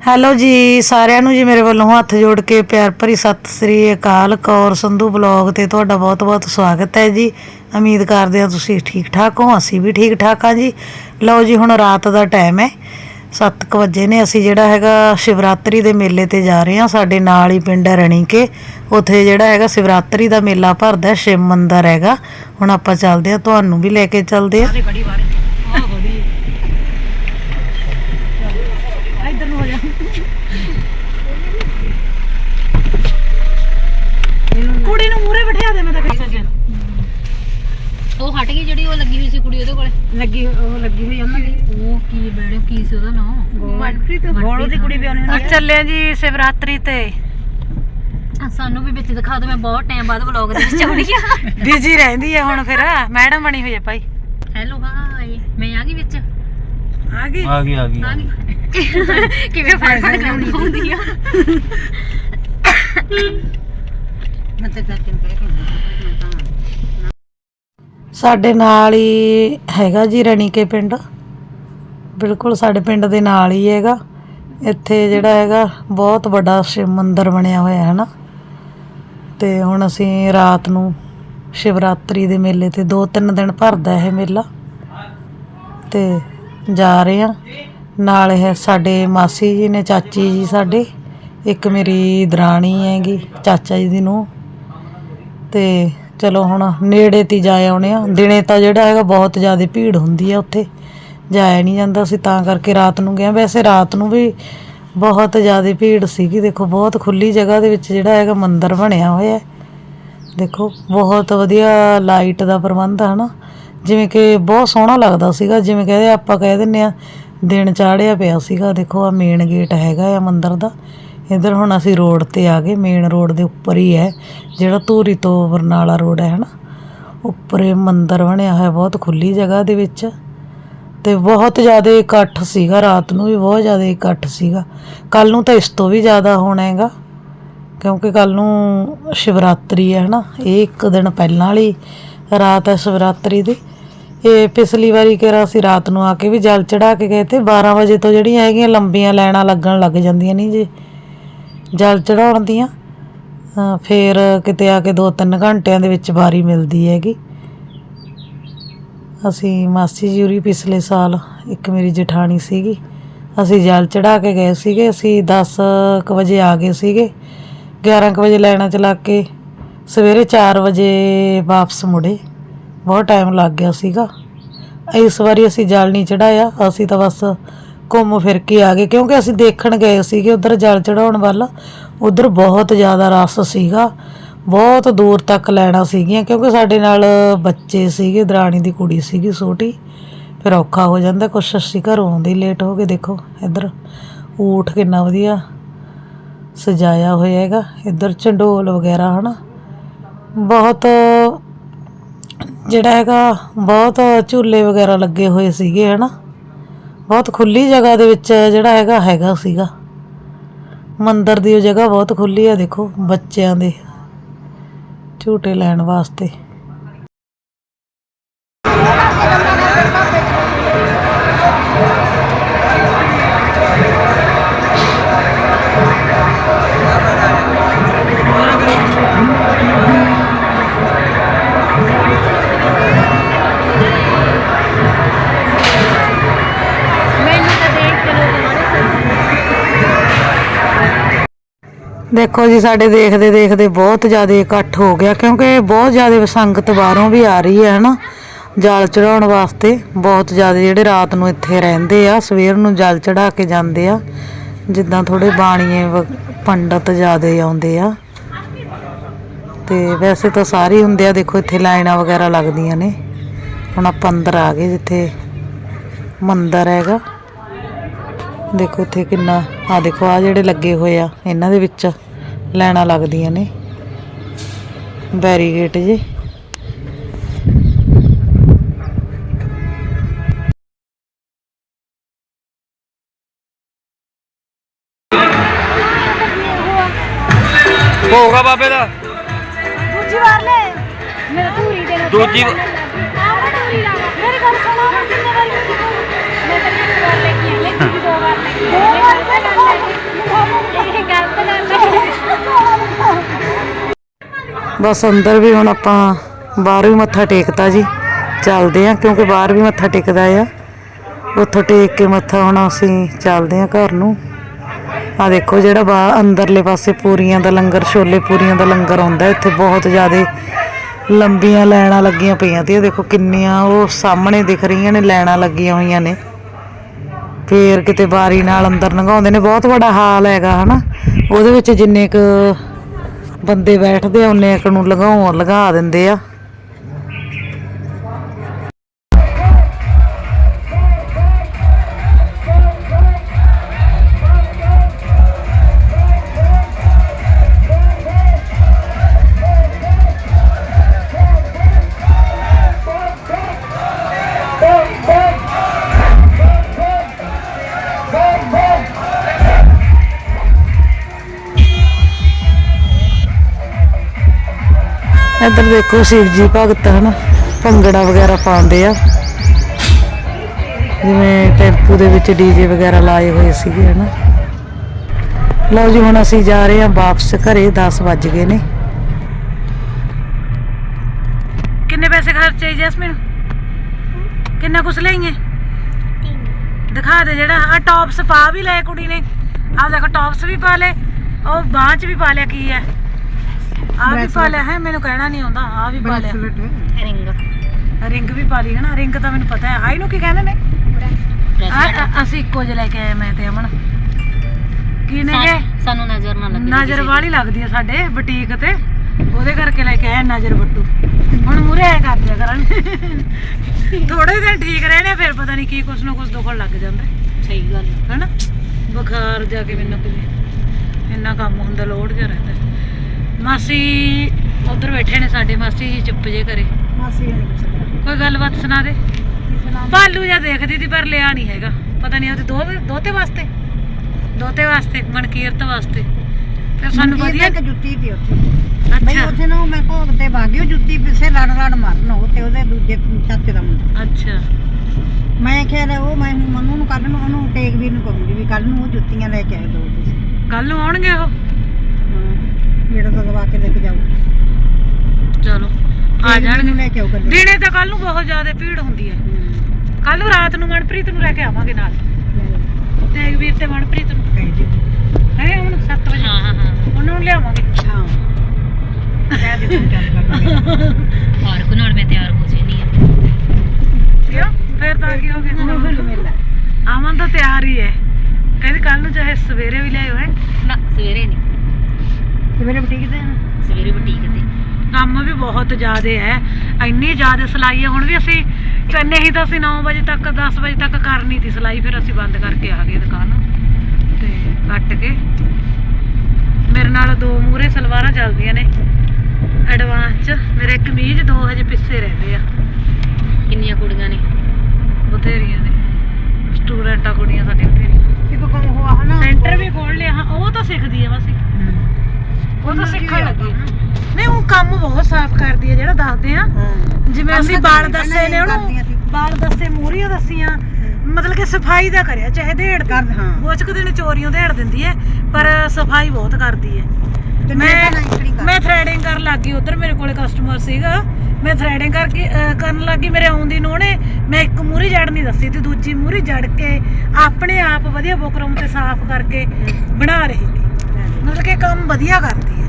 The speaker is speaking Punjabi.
ਹੈਲੋ ਜੀ, ਸਾਰਿਆਂ ਨੂੰ ਜੀ ਮੇਰੇ ਵੱਲੋਂ ਹੱਥ ਜੋੜ ਕੇ ਪਿਆਰ ਭਰੀ ਸਤਿ ਸ੍ਰੀ ਅਕਾਲ ਕੌਰ ਸੰਧੂ ਬਲੌਗ ਤੇ ਤੁਹਾਡਾ ਬਹੁਤ-ਬਹੁਤ ਸਵਾਗਤ ਹੈ ਜੀ। ਉਮੀਦ ਕਰਦੇ ਹਾਂ ਤੁਸੀਂ ਠੀਕ ਠਾਕ ਹੋ, ਅਸੀਂ ਵੀ ਠੀਕ ਠਾਕ ਹਾਂ ਜੀ। ਲਓ ਜੀ, ਹੁਣ ਰਾਤ ਦਾ ਟਾਈਮ ਹੈ। 7:00 ਵਜੇ ਨੇ, ਅਸੀਂ ਜਿਹੜਾ ਹੈਗਾ ਸ਼ਿਵਰਾਤਰੀ ਦੇ ਮੇਲੇ ਤੇ ਜਾ ਰਹੇ ਹਾਂ। ਸਾਡੇ ਨਾਲ ਹੀ ਪਿੰਡ ਹੈ ਰਣੀਕੇ। ਉੱਥੇ ਜਿਹੜਾ ਹੈਗਾ ਸ਼ਿਵਰਾਤਰੀ ਦਾ ਮੇਲਾ ਭਰਦਾ ਸ਼ਿਵ ਮੰਦਿਰ ਹੈਗਾ। ਹੁਣ ਆਪਾਂ ਚੱਲਦੇ ਹਾਂ, ਤੁਹਾਨੂੰ ਵੀ ਲੈ ਕੇ ਚੱਲਦੇ ਹਾਂ ਕੁੜੀ ਨੂੰ ਮੂਰੇ ਬਿਠਾ ਦੇ ਮੈਂ ਤਾਂ ਗਈ ਜਿਹੜੀ ਉਹ ਲੱਗੀ ਹੋਈ ਸੀ ਕੁੜੀ ਉਹਦੇ ਕੋਲੇ। ਲੱਗੀ ਉਹ ਲੱਗੀ ਹੋਈ ਉਹਨਾਂ ਦੀ। ਉਹ ਕੀ ਬੇੜੇ ਕੀ ਸੀ ਉਹਦਾ ਨਾਮ ਮਨਪ੍ਰੀਤ। ਗੋਲੂ ਦੀ ਕੁੜੀ ਵੀ ਆਉਣੀ ਹੁੰਦੀ ਚੱਲੇ ਜੀ ਸ਼ਿਵਰਾਤਰੀ ਤੇ। ਸਾਨੂੰ ਵੀ ਵਿੱਚ ਦਿਖਾ ਦਿਓ ਮੈਂ ਬਹੁਤ ਟਾਈਮ ਬਾਅਦ ਵਲੌਗ ਦੇ ਵਿੱਚ ਆਉਣੀ ਆ। ਬਿਜ਼ੀ ਰਹਿੰਦੀ ਹੈ ਹੁਣ ਫਿਰ। ਮੈਡਮ ਬਣੀ ਹੋਈ ਹੈ ਭਾਈ। ਹੈਲੋ ਹਾਈ ਮੈਂ ਆ ਗਈ ਵਿੱਚ? ਆ ਗਈ? ਆ ਗਈ ਆ ਗਈ। ਆ ਕਿਵੇਂ ਫੜ ਫੜ ਜਾਂਦੀ ਹੁੰਦੀ ਆ? ਸਾਡੇ ਨਾਲ ਹੀ ਹੈਗਾ ਜੀ ਰਣੀਕੇ ਪਿੰਡ। ਬਿਲਕੁਲ ਸਾਡੇ ਪਿੰਡ ਦੇ ਨਾਲ ਹੀ ਹੈਗਾ। ਇੱਥੇ ਜਿਹੜਾ ਹੈਗਾ, ਬਹੁਤ ਵੱਡਾ ਸ਼ਿਵ ਮੰਦਿਰ ਬਣਿਆ ਹੋਇਆ ਹੈ ਨਾ ਤੇ ਹੁਣ ਅਸੀਂ ਰਾਤ ਨੂੰ ਸ਼ਿਵਰਾਤਰੀ ਦੇ ਮੇਲੇ ਤੇ 2-3 ਦਿਨ ਭਰਦਾ ਇਹ ਮੇਲਾ। ਤੇ ਜਾ ਰਹੇ ਆ ਨਾਲ ਇਹ ਸਾਡੇ ਮਾਸੀ ਜੀ ਨੇ, ਚਾਚੀ ਜੀ ਸਾਡੇ, ਇੱਕ ਮੇਰੀ ਦਰਾਣੀ ਹੈਗੀ, ਚਾਚਾ ਜੀ ਦੀ ਨੂੰ ਤੇ ਚਲੋ ਹੁਣ ਨੇੜੇ ਤੇ ਜਾ ਆਉਣੇ ਆ। ਦਿਨੇ ਤਾਂ ਜਿਹੜਾ ਹੈਗਾ ਬਹੁਤ ਜ਼ਿਆਦਾ ਭੀੜ ਹੁੰਦੀ ਆ ਉੱਥੇ। ਜਾਇਆ ਨਹੀਂ ਜਾਂਦਾ ਸੀ, ਤਾਂ ਕਰਕੇ ਰਾਤ ਨੂੰ ਗਿਆ। ਵੈਸੇ ਰਾਤ ਨੂੰ ਵੀ ਬਹੁਤ ਜ਼ਿਆਦਾ ਭੀੜ ਸੀਗੀ। ਦੇਖੋ, ਬਹੁਤ ਖੁੱਲੀ ਜਗ੍ਹਾ ਦੇ ਵਿੱਚ ਜਿਹੜਾ ਹੈਗਾ ਮੰਦਿਰ ਬਣਿਆ ਹੋਇਆ ਹੈ। ਦੇਖੋ, ਬਹੁਤ ਵਧੀਆ ਲਾਈਟ ਦਾ ਪ੍ਰਬੰਧ ਹੈ ਨਾ ਜਿਵੇਂ ਕਿ ਬਹੁਤ ਸੋਹਣਾ ਲੱਗਦਾ ਸੀਗਾ। ਜਿਵੇਂ ਕਹਿੰਦੇ ਆਪਾਂ ਕਹਿ ਦਿੰਨੇ ਆ, ਦਿਨ ਚਾੜਿਆ ਪਿਆ ਸੀਗਾ। ਦੇਖੋ ਆ ਮੇਨ ਗੇਟ ਹੈਗਾ ਆ ਮੰਦਿਰ ਦਾ। ਇੱਧਰ ਹੁਣ ਅਸੀਂ ਰੋਡ ਤੇ ਆ ਗਏ ਮੇਨ ਰੋਡ ਦੇ ਉੱਪਰ ਹੀ ਹੈ, ਜਿਹੜਾ ਧੂਰੀ ਤੋਂ ਬਰਨਾਲਾ ਰੋਡ ਹੈ, ਹਨਾ? ਉੱਪਰ ਇਹ ਮੰਦਿਰ ਬਣਿਆ ਹੋਇਆ, ਬਹੁਤ ਖੁੱਲੀ ਜਗ੍ਹਾ ਦੇ ਵਿੱਚ ਤੇ ਬਹੁਤ ਜ਼ਿਆਦਾ ਇਕੱਠ ਸੀਗਾ, ਰਾਤ ਨੂੰ ਵੀ ਬਹੁਤ ਜ਼ਿਆਦਾ ਇਕੱਠ ਸੀਗਾ। ਕੱਲ ਨੂੰ ਤਾਂ ਇਸ ਤੋਂ ਵੀ ਜ਼ਿਆਦਾ ਹੋਣਾ ਹੈਗਾ, ਕਿਉਂਕਿ ਕੱਲ ਨੂੰ ਸ਼ਿਵਰਾਤਰੀ ਹੈ, ਹਨਾ? ਇਹ ਇੱਕ ਦਿਨ ਪਹਿਲਾਂ ਵਾਲੀ ਰਾਤ ਹੈ ਸ਼ਿਵਰਾਤਰੀ ਦੀ। ਇਹ ਪਿਛਲੀ ਵਾਰੀ ਕਿਹਾ ਅਸੀਂ ਰਾਤ ਨੂੰ ਆ ਕੇ ਵੀ ਜਲ ਚੜਾ ਕੇ ਗਏ ਤੇ 12 ਵਜੇ ਤੋਂ ਜਿਹੜੀਆਂ ਹੈਗੀਆਂ ਲੰਬੀਆਂ ਲਾਈਨਾਂ ਲੱਗਣ ਲੱਗ ਜਾਂਦੀਆਂ ਨਹੀਂ ਜੀ। ਜਲ ਚੜਾਉਣ ਦੀਆਂ ਫਿਰ ਕਿਤੇ ਆ ਕੇ 2-3 ਘੰਟਿਆਂ ਦੇ ਵਿੱਚ ਵਾਰੀ ਮਿਲਦੀ ਹੈਗੀ। ਅਸੀਂ ਮਾਸੀ ਜੀ ਉਰੀ ਪਿਛਲੇ ਸਾਲ ਇੱਕ ਮੇਰੀ ਜਠਾਣੀ ਸੀਗੀ, ਅਸੀਂ ਜਲ ਚੜਾ ਕੇ ਗਏ ਸੀਗੇ, ਅਸੀਂ 10 ਕੁ ਵਜੇ ਆ ਗਏ ਸੀਗੇ। 11 ਕੁ ਵਜੇ ਲੈਣਾ ਚਲਾ ਕੇ ਸਵੇਰੇ 4 ਵਜੇ ਵਾਪਸ ਮੁੜੇ, ਬਹੁਤ ਟਾਈਮ ਲੱਗ ਗਿਆ ਸੀਗਾ। ਇਸ ਵਾਰੀ ਅਸੀਂ ਜਲ ਨਹੀਂ ਚੜਾਇਆ, ਅਸੀਂ ਤਾਂ ਬਸ ਘੁੰਮ ਫਿਰ ਕੇ ਆ ਗਏ, ਕਿਉਂਕਿ ਅਸੀਂ ਦੇਖਣ ਗਏ ਸੀਗੇ ਉਧਰ ਜਲ ਚੜਾਉਣ ਵੱਲ, ਉਧਰ ਬਹੁਤ ਜ਼ਿਆਦਾ ਰਸ ਸੀਗਾ, ਬਹੁਤ ਦੂਰ ਤੱਕ ਲੈਣਾ ਸੀਗੀਆਂ, ਕਿਉਂਕਿ ਸਾਡੇ ਨਾਲ ਬੱਚੇ ਸੀਗੇ, ਦਰਾਣੀ ਦੀ ਕੁੜੀ ਸੀਗੀ ਛੋਟੀ, ਫਿਰ ਔਖਾ ਹੋ ਜਾਂਦਾ, ਕੁਛ ਅਸੀਂ ਘਰੋਂ ਆਉਂਦੇ ਲੇਟ ਹੋ ਗਏ, ਦੇਖੋ ਇੱਧਰ, ਊਠ ਕਿੰਨਾ ਵਧੀਆ ਸਜਾਇਆ ਹੋਇਆ ਹੈਗਾ, ਇੱਧਰ ਚੰਡੋਲ ਵਗੈਰਾ ਹਨਾ, ਬਹੁਤ ਜਿਹੜਾ ਹੈਗਾ, ਬਹੁਤ ਝੂਲੇ ਵਗੈਰਾ ਲੱਗੇ ਹੋਏ ਸੀਗੇ ਹਨਾ। ਬਹੁਤ ਖੁੱਲੀ ਜਗ੍ਹਾ ਦੇ ਵਿੱਚ ਜਿਹੜਾ ਹੈਗਾ ਹੈਗਾ ਸੀਗਾ। ਮੰਦਰ ਦੀ ਉਹ ਜਗ੍ਹਾ ਬਹੁਤ ਖੁੱਲੀ ਆ, ਦੇਖੋ ਬੱਚਿਆਂ ਦੇ ਝੂਟੇ ਲੈਣ ਵਾਸਤੇ। ਦੇਖੋ ਜੀ, ਸਾਡੇ ਦੇਖਦੇ ਦੇਖਦੇ ਬਹੁਤ ਜ਼ਿਆਦਾ ਇਕੱਠ ਹੋ ਗਿਆ, ਕਿਉਂਕਿ ਬਹੁਤ ਜ਼ਿਆਦਾ ਸੰਗਤ ਬਾਹਰੋਂ ਵੀ ਆ ਰਹੀ ਹੈ, ਹਨਾ? ਜਲ ਚੜਾਉਣ ਵਾਸਤੇ ਬਹੁਤ ਜ਼ਿਆਦਾ ਜਿਹੜੇ ਰਾਤ ਨੂੰ ਇੱਥੇ ਰਹਿੰਦੇ ਆ, ਸਵੇਰ ਨੂੰ ਜਲ ਚੜਾ ਕੇ ਜਾਂਦੇ ਆ, ਜਿੱਦਾਂ ਥੋੜੇ ਬਾਣੀਏ ਵ- ਪੰਡਤ ਜ਼ਿਆਦਾ ਆਉਂਦੇ ਆ। ਤੇ ਵੈਸੇ ਤਾਂ ਸਾਰੇ ਹੀ ਹੁੰਦੇ ਆ, ਦੇਖੋ ਇੱਥੇ ਲਾਈਨਾਂ ਵਗੈਰਾ ਲੱਗਦੀਆਂ ਨੇ। ਹੁਣ ਆਪਾਂ ਅੰਦਰ ਆ ਗਏ, ਜਿੱਥੇ ਮੰਦਰ ਹੈਗਾ। ਦੇਖੋ ਇੱਥੇ ਕਿੰਨਾ ਆ ਦੇਖੋ ਆ ਜਿਹੜੇ ਲੱਗੇ ਹੋਏ ਆ ਇਹਨਾਂ ਦੇ ਵਿੱਚ ਲਾਈਨਾਂ ਲੱਗਦੀਆਂ ਨੇ ਬੈਰੀਗੇਟ ਜੀ ਹੋਊਗਾ ਬਾਬੇ ਦਾ ਦੂਜੀ ਵਾਰ ਲੈ ਮੇਰੇ ਧੂਰੀ ਦੇ ਨਾਲ ਦੂਜੀ ਮੇਰੀ ਗੱਲ ਸੁਣੋ ਕਿੰਨੇ ਵਾਰੀ ਮੈਂ ਤਾਂ ਇੱਕ ਵਾਰ ਲੈ ਕੇ ਬਸ ਅੰਦਰ ਵੀ ਹੁਣ ਆਪਾਂ ਬਾਹਰ ਵੀ ਮੱਥਾ ਟੇਕਤਾ ਜੀ। ਚੱਲਦੇ ਆ ਕਿਉਂਕਿ ਬਾਹਰ ਵੀ ਮੱਥਾ ਟੇਕਦਾ ਆ। ਉੱਥੋਂ ਟੇਕ ਕੇ ਮੱਥਾ ਹੁਣ ਅਸੀਂ ਚੱਲਦੇ ਆ ਘਰ ਨੂੰ। ਆ ਦੇਖੋ ਜਿਹੜਾ ਬਾ ਅੰਦਰਲੇ ਪਾਸੇ ਪੂਰੀਆਂ ਦਾ ਲੰਗਰ, ਛੋਲੇ ਪੂਰੀਆਂ ਦਾ ਲੰਗਰ ਆਉਂਦਾ, ਇੱਥੇ ਬਹੁਤ ਜ਼ਿਆਦਾ ਲੰਬੀਆਂ ਲਾਈਨਾਂ ਲੱਗੀਆਂ ਪਈਆਂ ਤੇ ਇਹ ਦੇਖੋ ਕਿੰਨੀਆਂ ਉਹ ਸਾਹਮਣੇ ਦਿਖ ਰਹੀਆਂ ਨੇ, ਲਾਈਨਾਂ ਲੱਗੀਆਂ ਹੋਈਆਂ ਨੇ। ਫੇਰ ਕਿਤੇ ਬਾਰੀ ਨਾਲ ਅੰਦਰ ਲੰਘਾਉਂਦੇ ਨੇ, ਬਹੁਤ ਵੱਡਾ ਹਾਲ ਹੈਗਾ, ਹਨਾ। ਉਹਦੇ ਵਿੱਚ ਜਿੰਨੇ ਕ ਬੰਦੇ ਬੈਠਦੇ ਆ, ਉਹਨੇ ਇੱਕ ਨੂੰ ਲਗਾਉਣ ਲਗਾ ਦਿੰਦੇ ਆ। ਇੱਧਰ ਦੇਖੋ ਸ਼ਿਵ ਜੀ ਭਗਤ ਹਨ, ਭੰਗੜਾ ਵਗੈਰਾ ਪਾਉਂਦੇ ਆ। ਜਿਵੇਂ ਟੈਂਪੂ ਦੇ ਵਿੱਚ ਡੀਜੇ ਵਗੈਰਾ ਲਾਏ ਹੋਏ ਸੀਗੇ ਹਨਾ। ਲਓ ਜੀ, ਹੁਣ ਅਸੀਂ ਜਾ ਰਹੇ ਹਾਂ ਵਾਪਸ ਘਰੇ 10 ਵੱਜ ਗਏ ਨੇ। ਕਿੰਨੇ ਪੈਸੇ ਖਰਚੇ ਜੈਸਮੀਨ? ਕਿੰਨਾ ਕੁਛ ਲਈਏ? ਦਿਖਾ ਦੇ ਜਿਹੜਾ ਆ ਟੌਪਸ ਪਾ ਵੀ ਲਏ ਕੁੜੀ ਨੇ। ਆ ਦੇਖੋ ਟੌਪਸ ਵੀ ਪਾ ਲਏ, ਉਹ ਬਾਂਹ ਚ ਵੀ ਪਾ ਲਿਆ, ਕੀ ਹੈ? ਆ ਵੀ ਪਾ ਲਿਆ ਹੈ ਮੈਨੂੰ ਕਹਿਣਾ ਨਹੀਂ ਆਉਂਦਾ ਆ ਵੀ ਪਾ ਲਿਆ। ਰਿੰਗ। ਰਿੰਗ ਵੀ ਪਾ ਲਈ ਹੈ ਨਾ ਰਿੰਗ ਤਾਂ ਮੈਨੂੰ ਪਤਾ ਹੈ। ਆਈ ਨੂੰ ਕੀ ਕਹਿੰਦੇ ਨੇ? ਆ- ਆ- ਅਸੀਂ ਇੱਕੋ ਜਿਹਾ ਲੈ ਕੇ ਆਏ ਮੈਂ ਤੇ ਅਮਨ। ਕੀ ਨੇ ਗੇ ਸਾਨੂੰ ਨਜ਼ਰ ਨਾ ਲੱਗੇ ਨਜ਼ਰ ਵਾਲੀ ਲੱਗਦੀ ਹੈ ਸਾਡੇ ਬੁਟੀਕ ਤੇ। ਉਹਦੇ ਕਰਕੇ ਲੈ ਕੇ ਆਏ ਨਜ਼ਰ ਬੱਟੂ ਹੁਣ ਮੂਰੇ ਐ ਕਰ ਦਿਆ ਕਰਨ। ਥੋੜੇ ਦਿਨ ਠੀਕ ਰਹੇ ਨੇ ਫਿਰ ਪਤਾ ਨਹੀਂ ਕੀ ਕੁਛ ਨਾ ਕੁਛ ਦੁਖਣ ਲੱਗ ਜਾਂਦਾ। ਸਹੀ ਗੱਲ ਹੈਨਾ? ਬੁਖਾਰ ਜਾ ਕੇ ਮੈਨੂੰ ਕਿਵੇਂ। ਇੰਨਾ ਕੰਮ ਹੁੰਦਾ ਲੋਡ ਜਿਹਾ ਰਹਿੰਦਾ। ਮਾਸੀ ਉਧਰ ਬੈਠੇ ਨੇ ਸਾਡੇ ਮਾਸੀ ਜੀ ਚੁੱਪ ਜੇ ਕਰੇ ਕੋਈ ਗੱਲਬਾਤ ਸੁਣਾ ਦੇ। ਭਾਲੂ ਜਾਂ ਦੇਖਦੀ ਸੀ ਪਰ ਲਿਆ ਨਹੀਂ ਹੈਗਾ। ਪਤਾ ਨਹੀਂ ਉਹਦੇ ਦੋ ਦੋਤੇ ਵਾਸਤੇ? ਦੋਤੇ ਵਾਸਤੇ ਮਨਕੀਰਤ ਵਾਸਤੇ। ਫਿਰ ਸਾਨੂੰ ਵਧੀਆ ਇੱਕ ਜੁੱਤੀ ਦੀ ਉੱਥੇ। ਬਈ ਉੱਥੇ ਨਾ ਮੈਂ ਭੋਗ ਤੇ ਬਾਗਿਓ ਜੁੱਤੀ ਪਿੱਛੇ ਲੜ ਲੜ ਮਾਰਨ ਉਹ ਤੇ ਉਹਦੇ ਦੂਜੇ ਚਾਚੇ ਦਾ ਮੁੰਡਾ। ਅੱਛਾ। ਮੈਂ ਕਿਹਾ ਉਹ ਮੈਂ ਮਨੂ ਨੂੰ ਕੱਲ ਨੂੰ ਉਹਨੂੰ ਟੇਕ ਵੀ ਨੂੰ ਕਹੂੰਗੀ ਵੀ ਕੱਲ ਨੂੰ ਉਹ ਜੁੱਤੀਆਂ ਲੈ ਕੇ ਆਏ ਦੋ ਤੁਸੀਂ। ਕੱਲ ਨੂੰ ਆਉਣਗੇ ਉਹ? ਜਿਹੜਾ ਤਾਂ ਦਵਾ ਕੇ ਲੈ ਕੇ ਜਾਊ। ਚਲੋ ਆ ਜਾਣਗੇ। ਲੈ ਕੇ ਆਊ ਕੱਲ ਦਿਨੇ ਤਾਂ ਕੱਲ ਨੂੰ ਬਹੁਤ ਜ਼ਿਆਦਾ ਭੀੜ ਹੁੰਦੀ ਹੈ। ਕੱਲ ਨੂੰ ਰਾਤ ਨੂੰ ਮਨਪ੍ਰੀਤ ਨੂੰ ਲੈ ਕੇ ਆਵਾਂਗੇ ਨਾਲ। ਤੇਗਵੀਰ ਤੇ ਮਨਪ੍ਰੀਤ ਨੂੰ। ਹੈ ਹੁਣ 7 ਵਜੇ। ਹਾਂ ਹਾਂ ਹਾਂ। ਉਹਨਾਂ ਨੂੰ ਲਿਆਵਾਂਗੇ। ਹਾਂ। ਕਹਿ ਦੇ ਤੂੰ ਚੱਲ ਕਰ ਔਰ ਕੋ ਨਾਲ ਮੈਂ ਤਿਆਰ ਹੋ ਜੇਨੀ ਆ ਕਿਉਂ? ਫਿਰ ਤਾਂ ਕੀ ਹੋ ਗਿਆ? ਮੇਲਾ ਆਮਨ ਤਾਂ ਤਿਆਰ ਹੀ ਹੈ। ਕਹਿੰਦੀ ਕੱਲ ਨੂੰ ਚਾਹੇ ਸਵੇਰੇ ਵੀ ਲਿਆਇਓ ਹੈ। ਨਾ ਸਵੇਰੇ ਨਹੀਂ। ਮੇਰੇ ਬੁਟੀਕ ਤੇ ਸਵੇਰੇ ਬੁਟੀਕ ਤੇ। ਕੰਮ ਵੀ ਬਹੁਤ ਜ਼ਿਆਦੇ ਹੈ ਇੰਨੀ ਜ਼ਿਆਦੇ ਸਿਲਾਈ ਹੈ ਹੁਣ ਵੀ ਅਸੀਂ ਚੰਨੇ ਹੀ ਤਾਂ ਅਸੀਂ 9 ਵਜੇ ਤੱਕ 10 ਵਜੇ ਤੱਕ ਕਰਨੀ ਤੀ ਸਿਲਾਈ ਫਿਰ ਅਸੀਂ ਬੰਦ ਕਰਕੇ ਆ ਗਏ ਦੁਕਾਨ। ਤੇ ਕੱਟ ਕੇ ਮੇਰੇ ਨਾਲ ਦੋ ਮੂਰੇ ਸਲਵਾਰਾਂ ਚੱਲਦੀਆਂ ਨੇ। ਐਡਵਾਂਸ ਚ ਮੇਰੇ ਕਮੀਜ਼ ਦੋ ਹਜੇ ਪਿੱਛੇ ਰਹਿੰਦੇ ਆ। ਕਿੰਨੀਆਂ ਕੁੜੀਆਂ ਨੇ? ਬਥੇਰੀਆਂ ਨੇ। ਸਟੂਡੈਂਟਾਂ ਕੁੜੀਆਂ ਸਾਡੇ ਬਥੇਰੀਆਂ। ਇੱਕ ਕੰਮ ਹੋਆ ਹਨਾ ਸੈਂਟਰ ਵੀ ਖੋਲ ਲਿਆ ਹਾਂ ਉਹ ਤਾਂ ਸਿੱਖਦੀ ਆ ਬਸ। ਉਹ ਤਾਂ ਸਿੱਖਣ ਲੱਗੀ। ਆ। ਨਹੀਂ ਉਹ ਕੰਮ ਬਹੁਤ ਸਾਫ਼ ਕਰਦੀ ਹੈ ਜਿਹੜਾ ਦੱਸਦੇ ਆ। ਹਾਂ। ਜਿਵੇਂ ਕੰਮ ਅਸੀਂ ਤਾਂ ਬਾਲ ਪਹਿਲਾਂ ਦੱਸੇ ਨੇ ਇਹ ਉਹਨੂੰ ਕਰਦੀਆਂ ਸੀ। ਬਾਲ ਦੱਸੇ ਮੂਰੀਆਂ ਦੱਸੀਆਂ ਮਤਲਬ ਕਿ ਸਫ਼ਾਈ ਦਾ ਕਰਿਆ ਚਾਹੇ ਦੇੜ ਕਰ ਹਾਂ। ਕੁਝ ਕੁ ਦਿਨ ਚੋਰੀਆਂ ਦੇੜ ਦਿੰਦੀ ਹੈ ਪਰ ਸਫ਼ਾਈ ਬਹੁਤ ਕਰਦੀ ਹੈ ਤੇ ਮੈਂ ਮੈਂ ਥ੍ਰੈਡਿੰਗ ਕਰਨ ਲੱਗੀ ਉਧਰ ਮੇਰੇ ਕੋਲੇ ਕਸਟਮਰ ਸੀਗਾ। ਮੈਂ ਥ੍ਰੈਡਿੰਗ ਕਰਕੇ ਅਹ, ਕਰਨ ਲੱਗੀ ਮੇਰੇ ਆਉਂਦੀ ਨੂੰ। ਉਹਨੇ ਮੈਂ ਇੱਕ ਮੂਰੀ ਜੜ ਨਹੀਂ ਦੱਸੀ ਤੇ ਦੂਜੀ ਮੂਰੀ ਜੜ ਕੇ ਆਪਣੇ ਆਪ ਵਧੀਆ ਬੁਕਰਮ ਤੇ ਸਾਫ਼ ਕਰਕੇ ਬਣਾ ਰਹੀ। ਮਤਲਬ ਕਿ ਕੰਮ ਵਧੀਆ ਕਰਦੀ